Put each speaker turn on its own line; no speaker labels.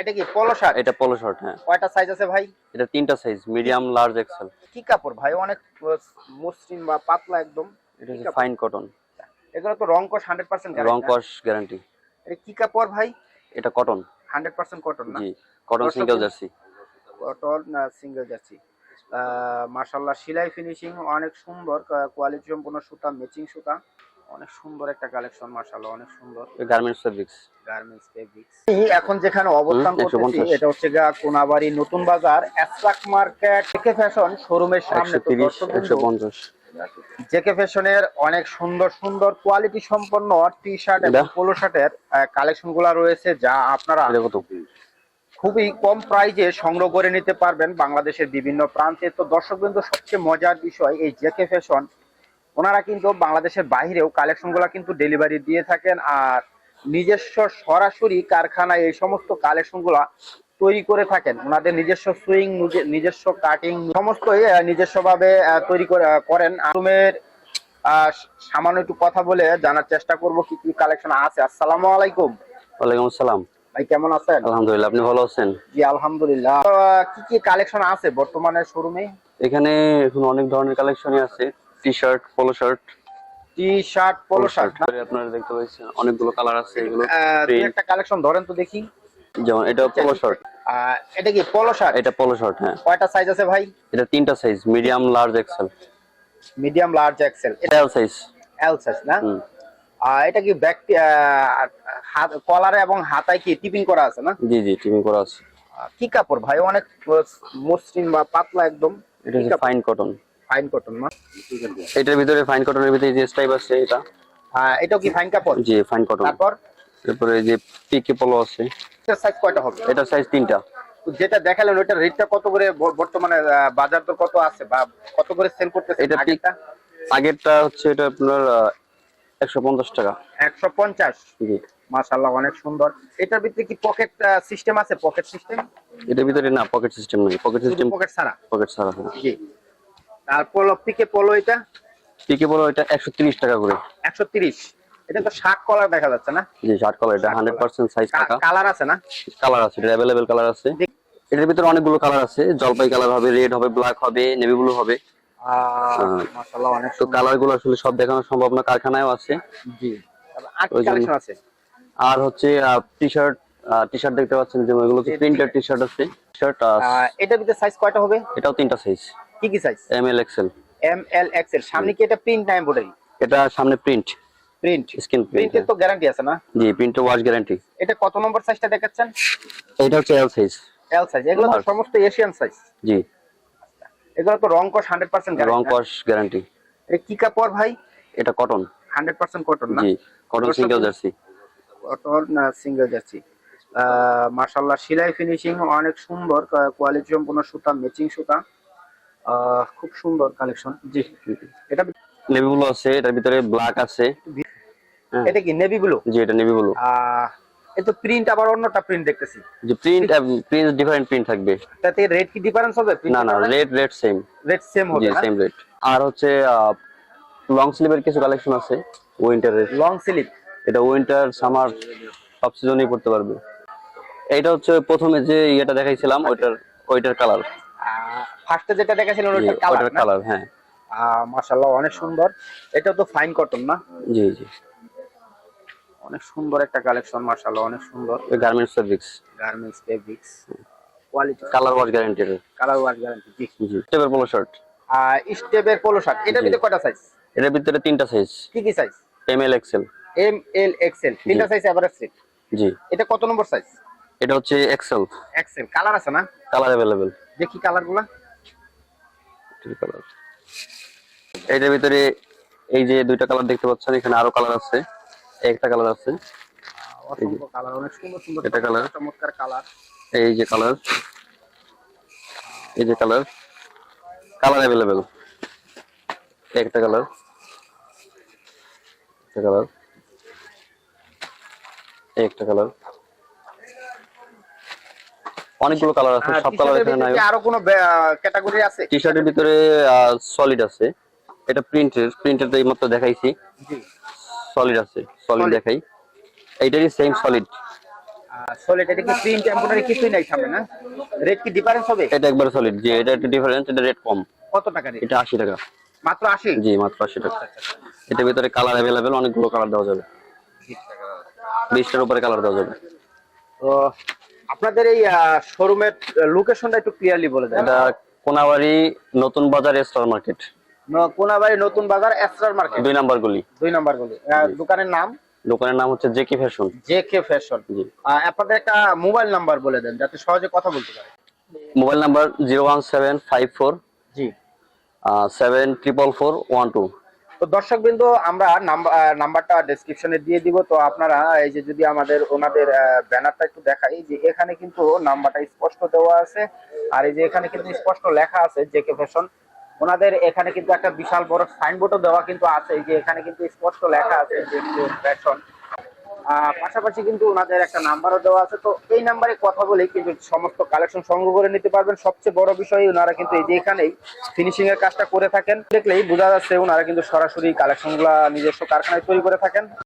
এটা কি পলো শার্ট
এটা পোলো শার্ট হ্যাঁ।
কয়টা সাইজ আছে ভাই?
এটা তিনটা সাইজ মিডিয়াম লার্জ এক্সেল
কি কাপড় ভাই? অনেক মসৃণ বা পাতলা একদম।
এটা হচ্ছে ফাইন কটন
এগুলো তো রং কস হান্ড্রেড পার্সেন্ট
রং কস গ্যারান্টি
এটা কি কাপড় ভাই?
এটা কটন
হান্ড্রেড পার্সেন্ট কটন না?
জি cotton single jersey
cotton single যাচ্ছি মাশাল্লাহ সেলাই ফিনিশিং অনেক সুন্দর কোয়ালিটি সম্পূর্ণ সুতা ম্যাচিং সুতা। অনেক সুন্দর একটা কালেকশন মাশাল্লাহ অনেক সুন্দর।
গার্মেন্টস ফেব্রিক্স
গার্মেন্টস ফেব্রিক্স এখন যেখানে অবস্থান করতেছি এটা হচ্ছে গা কোনাবাড়ি নতুন বাজার অ্যাস্ট্রাক মার্কেট জেকে ফ্যাশন শোরুমের সামনে তো
তিরিশ
দর্শক
একশো
বন্ধু,
পঞ্চাশ
জেকে ফ্যাশনের অনেক সুন্দর সুন্দর কোয়ালিটি সম্পন্ন টি শার্ট এবং? পোলো শার্টের কালেকশনগুলা রয়েছে যা আপনারা খুবই কম প্রাইজে সংগ্রহ করে নিতে পারবেন বাংলাদেশের বিভিন্ন প্রান্তে। তো দর্শক বিন্দু সবচেয়ে মজার বিষয় এই জেকে ফ্যাশন ওনারা কিন্তু বাংলাদেশের বাইরেও কালেকশনগুলা কিন্তু ডেলিভারি দিয়ে থাকেন আর নিজস্ব সরাসরি কারখানায় এই সমস্ত কালেকশনগুলা তৈরি করে থাকেন। ওনাদের নিজস্ব সুইং নিজস্ব কাটিং সমস্তই নিজস্ব ভাবে তৈরি করেন। রুমের সামান্য একটু কথা বলে জানার চেষ্টা করব কি কি কালেকশন আছে। আসসালামু আলাইকুম।
ওয়ালাইকুম আসসালাম।
ভাই কেমন আছেন?
আলহামদুলিল্লাহ আপনি ভালো আছেন?
জি আলহামদুলিল্লাহ। কি কি কালেকশন আছে বর্তমানে শোরুমে?
এখানে এখন অনেক ধরনের কালেকশনই আছে। T shirt polo shirt
T shirt polo shirt
আপনারা দেখতে পাচ্ছেন। অনেকগুলো কালার আছে এগুলো।
একটা কালেকশন ধরেন তো দেখি।
যেমন এটা পোলো শার্ট
আহ, এটা কি পোলো শার্ট
এটা পোলো শার্ট হ্যাঁ।
কয়টা সাইজ আছে ভাই?
এটা তিনটা size medium large XL
medium large XL এটা
এল সাইজ
এল সাইজ না? এটা কি ব্যাক হাত কলারে এবং হাতায় কি টিপিং করা আছে না?
জি জি টিমিং করা আছে।
কি কাপড় ভাই? অনেক মসৃণ বা পাতলা একদম।
এটা ফাইন কটন
ফাইন কটন না
এটার ভিতরে ফাইন কটনের ভিতরে যে স্টাইপ আছে এটা?
আহ, এটাও কি ফাইন কাপড়?
জি ফাইন কটন
তারপর?
তারপরে যে পিকে পোলো আছে।
সাইজ কয়টা হবে?
এটার সাইজ তিনটা।
যেটা দেখালেন ওইটার রেটটা কত করে বর্তমানে বাজার দর কত আছে? বা কত করে সেল করতেছে
এটা পিক
আগেরটা?
হচ্ছে এটা আপনার একশো পঞ্চাশ টাকা।
একশো পঞ্চাশ?
জি।
মাশাল্লাহ অনেক সুন্দর। এটার ভিতরে কি পকেট সিস্টেম আছে? পকেট সিস্টেম
এটার ভিতরে না পকেট সিস্টেম নেই। পকেট সিস্টেম
পকেট ছাড়া?
পকেট ছাড়া হ্যাঁ
জি। আর পোলো পিকে পোলো এটা?
পিকে পোলো এটা একশো তিরিশ টাকা করে।
একশো তিরিশ। এটা তো শার্ট কলার দেখা যাচ্ছে না?
জি শার্ট কালার এটা হান্ড্রেড পার্সেন্ট সাইজ থাকা
কালার আছে না?
কালার আছে এটা অ্যাভেলেবেল কালার আছে। এটার ভিতরে অনেকগুলো কালার আছে জলপাই কালার হবে রেড হবে ব্ল্যাক হবে নেভি ব্লু হবে। হ্যাঁ।
মাশাল্লাহ অনেক
তো কালারগুলো আসলে সব দেখানো সম্ভব না কারখানায়ও আছে।
জি। আর কালেকশন আছে?
আর হচ্ছে টি শার্ট টি শার্ট দেখতে পাচ্ছেন যে এগুলো
জি,
প্রিন্টেড টি শার্ট আছে। শার্ট
এটার ভিতরে সাইজ কয়টা হবে?
এটাও তিনটা সাইজ
কি কি size
M L XL
M L XL সামনে কি এটা প্রিন্ট না এমব্রয়ডারি
এটা সামনে প্রিন্ট
প্রিন্ট
স্ক্রিন প্রিন্ট
প্রিন্টের তো গ্যারান্টি আছে না?
জি প্রিন্টে ওয়াশ গ্যারান্টি
এটা কত নম্বর সাইজটা দেখাচ্ছেন?
এটা হচ্ছে এল সাইজ
এল সাইজ এগুলো তো সমস্ত এশিয়ান সাইজ
জি।
এগুলো তো রং কস হান্ড্রেড পার্সেন্ট
রং কস গ্যারান্টি
এটা কি কাপড় ভাই?
এটা কটন
হান্ড্রেড পার্সেন্ট কটন না?
জি কটন সিঙ্গেল জার্সি
কটন না সিঙ্গেল যাচ্ছি মাশাল্লাহ সেলাই ফিনিশিং অনেক সুন্দর কোয়ালিটি সম্পূর্ণ সুতা ম্যাচিং সুতা। খুব সুন্দর কালেকশন জি। এটা
নেভি ব্লু আছে এটার ভিতরে ব্ল্যাক আছে। হ্যাঁ।
এটা কি নেভি ব্লু
জি এটা নেভি ব্লু
এ তো প্রিন্ট আবার অন্যটা প্রিন্ট দেখতেছি।
যে প্রিন্ট প্রিন্ট ডিফারেন্ট প্রিন্ট থাকবে।
তাতে রেট কি ডিফারেন্স হবে?
না না rate rate same
rate same হবে
জি
না?
সেম রেট আর হচ্ছে লং স্লিভের কিছু কালেকশন আছে উইন্টারের
লং স্লিপ
এটা উইন্টার সামার সব সিজনেই পড়তে পারবে। এটা হচ্ছে প্রথমে যে ইয়েটা দেখাইছিলাম ওইটার ওইটার কালার
ফার্স্টে যেটা দেখাছিলেন
ওইটার
কালার
কালার হ্যাঁ।
মাশাল্লাহ অনেক সুন্দর। এটা তো ফাইন কটন না?
জি জি।
অনেক সুন্দর একটা কালেকশন মাশাল্লাহ অনেক সুন্দর।
Garments fabrics
garments fabrics quality
colour wash guarantee
colour war guarantee জি।
জি স্টেপের পোলো শার্ট
আর স্টেপের পোলো শার্ট এটার ভিতরে কয়টা সাইজ
এটার ভিতরে তিনটা সাইজ
কি কি size
M L XL
M L XL তিনটা সাইজ এভারেজ সেট
জি।
এটা কত নম্বর সাইজ
এটা হচ্ছে এক্সেল
এক্সেল কালার আছে না?
কালার অ্যাভেলেবেল
দেখি কালার গুলা
কালার এইটার ভিতরে এই যে দুইটা কালার দেখতে পাচ্ছেন এখানে আরও কালার আছে। একটা কালার আছে।
কালার অনেক সুন্দর সুন্দর
এটা colour।
চমৎকার কালার
এই যে কালার এই যে কালার কালার অ্যাভেলেবেল একটা কালার একটা কালার একটা কালার অনেকগুলো কালার আছে সব কালার এখানে নাই।
আরও কোনো ক্যাটাগরি আছে?
টি শার্টের ভিতরে সলিড আছে। এটা প্রিন্টের প্রিন্টের এই মাত্র দেখাইছি।
জি।
সলিড আছে সলিড দেখাই। এইটারই সেম সলিড
সলিড এটা কি প্রিন্ট এমব্রয়ডারি কিছুই নাই সামনে না? রেট কি ডিফারেন্স হবে?
এটা একবার সলিড জি এটা একটু ডিফারেন্স এটা রেট কম।
কত টাকা রেট
এটা আশি টাকা।
মাত্র আশি?
জি মাত্র আশি টাকা। এটার ভিতরে কালার অ্যাভেলেবেল অনেকগুলো কালার দেওয়া যাবে। বিশটার উপরে কালার দেওয়া যাবে।
তো আপনাদের এই শোরুমের লোকেশনটা একটু ক্লিয়ারলি বলে দেন।
এটা কোনাবাড়ি নতুন বাজার স্টার মার্কেট।
ন- কোনাবাড়ি নতুন বাজার এসরার মার্কেট।
দুই নাম্বার গলি।
দুই নাম্বার গলি। দোকানের নাম?
দোকানের নাম হচ্ছে J K fashion.
J K fashion.
জি।
আপনাদের একটা মোবাইল নাম্বার বলে দেন যাতে সহজে কথা বলতে পারে।
Mobile number zero one seven five four
জি।
Seven triple four one two.
তো দর্শক বিন্দু আমরা নাম্বার নাম্বারটা ডেসক্রিপশনে দিয়ে দিব। তো আপনারা এই যে যদি আমাদের, ওনাদের ব্যানারটা একটু দেখাই যে এখানে কিন্তু নাম্বারটা স্পষ্ট দেওয়া আছে। আর এই যে এখানে কিন্তু স্পষ্ট লেখা আছে জেকে ফ্যাশন। ওনাদের এখানে কিন্তু একটা বিশাল বড় সাইনবোর্ডও দেওয়া কিন্তু আছে যে এখানে কিন্তু স্পষ্ট লেখা আছে জেকে ফ্যাশন। পাশাপাশি কিন্তু ওনাদের একটা নাম্বারও দেওয়া আছে। তো এই নাম্বারে কথা বলেই কিন্তু সমস্ত কালেকশন সংগ্রহ করে নিতে পারবেন। সবচেয়ে বড় বিষয়, ওনারা কিন্তু এই যে এখানেই ফিনিশিং এর কাজটা করে থাকেন। দেখলেই বোঝা যাচ্ছে ওনারা কিন্তু সরাসরি কালেকশনগুলা নিজস্ব কারখানায় তৈরি করে থাকেন।